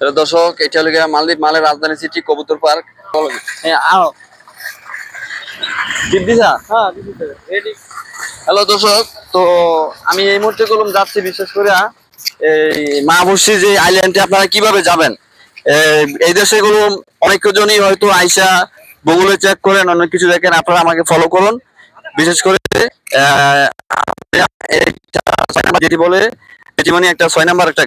Hello দর্শক এটা হলো মালদ্বীপ মালের রাজধানী সিটি কবুতর পার্ক হ্যাঁ রেডি হ্যালো দর্শক তো আমি এই মুহূর্তে কলম যাচ্ছি বিশেষ করে এই মহাবর্ষী যে আইল্যান্ডে আপনারা কীভাবে যাবেন? এই- দেশে গুলো অনেকজনই হয়তো আইসা গুগলে চেক করেন অনেক কিছু দেখেন আপনারা আমাকে ফলো করুন। বিশেষ করে যেটি বলে এটি মানে একটা ছয় নাম্বার একটা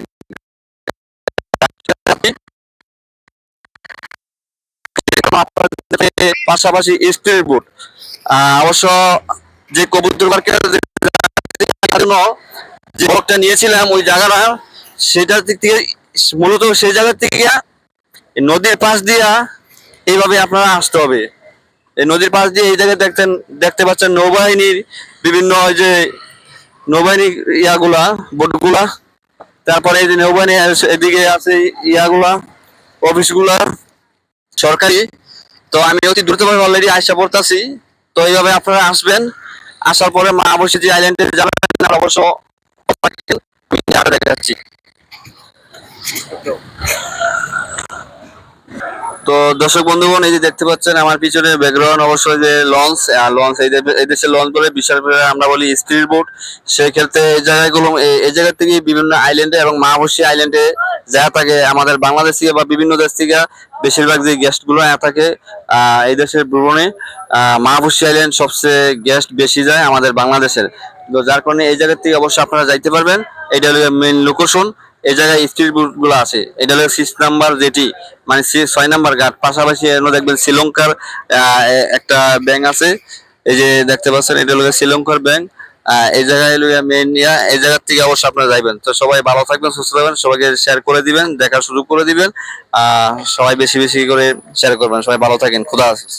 পাশাপাশি স্পিড বোট অবশ্য যে কবুতর পার্কের জন্য যে ব্লকটা নিয়েছিলাম ওই জায়গাটা, সেটার দিক থেকে মূলত সেই জায়গার থেকে নদীর পাশ দিয়া এইভাবে আপনারা আসতে হবে। এই নদীর পাশ দিয়ে এই জায়গায় দেখতেন দেখতে পাচ্ছেন নৌবাহিনীর বিভিন্ন যে নৌবাহিনী ইয়াগুলা, বোটগুলা, তারপরে এই যে নৌবাহিনী এদিকে আছে ইয়াগুলা, অফিসগুলা, সরকারি তো আমি অতি দ্রুতভাবে অলরেডি আসা পড়তেছি। তো এইভাবে আপনারা আসবেন। আসার পরে মা অবশ্যই যে আইল্যান্ডে যাবেন অবশ্য দেখাচ্ছি তো দর্শক বন্ধুগণ, এই যে দেখতে পাচ্ছেন, আমার পিছনে ব্যাকগ্রাউন্ড অবশ্যই যে লঞ্চ লঞ্চ এই দেশে লঞ্চ বলে বিশাল আমরা বলি স্পিড বোট সেই ক্ষেত্রে এই জায়গাগুলো, এই- জায়গা থেকে বিভিন্ন আইল্যান্ডে এবং মাহবসী আইল্যান্ডে যা থাকে, আমাদের বাংলাদেশ থেকে বা বিভিন্ন দেশ থেকে বেশিরভাগ যে আয়া থাকে এই দেশের ভ্রমণে মাহবসী আইল্যান্ড সবচেয়ে গেস্ট বেশি যায় আমাদের বাংলাদেশের। তো যার কারণে এই জায়গা থেকে অবশ্যই আপনারা যাইতে পারবেন। এটা হলো মেন লোকেশন এই জায়গায় স্ট্রিট বুটগুলো আছে। এটা হলো সিক্স নাম্বার যেটি মানে ছয় নাম্বার ঘাট। পাশাপাশি দেখবেন শ্রীলঙ্কার একটা ব্যাংক আছে। এই যে দেখতে পাচ্ছেন, এটা হলো শ্রীলঙ্কার ব্যাংক এই জায়গায় হলো মেন ইয়া, এই জায়গার থেকে অবশ্যই আপনারা যাইবেন। তো সবাই ভালো থাকবেন, সুস্থ থাকবেন, সবাইকে শেয়ার করে দিবেন, দেখার সুযোগ করে দিবেন। সবাই বেশি বেশি করে শেয়ার করবেন। সবাই ভালো থাকেন, খুদা হাফেজ।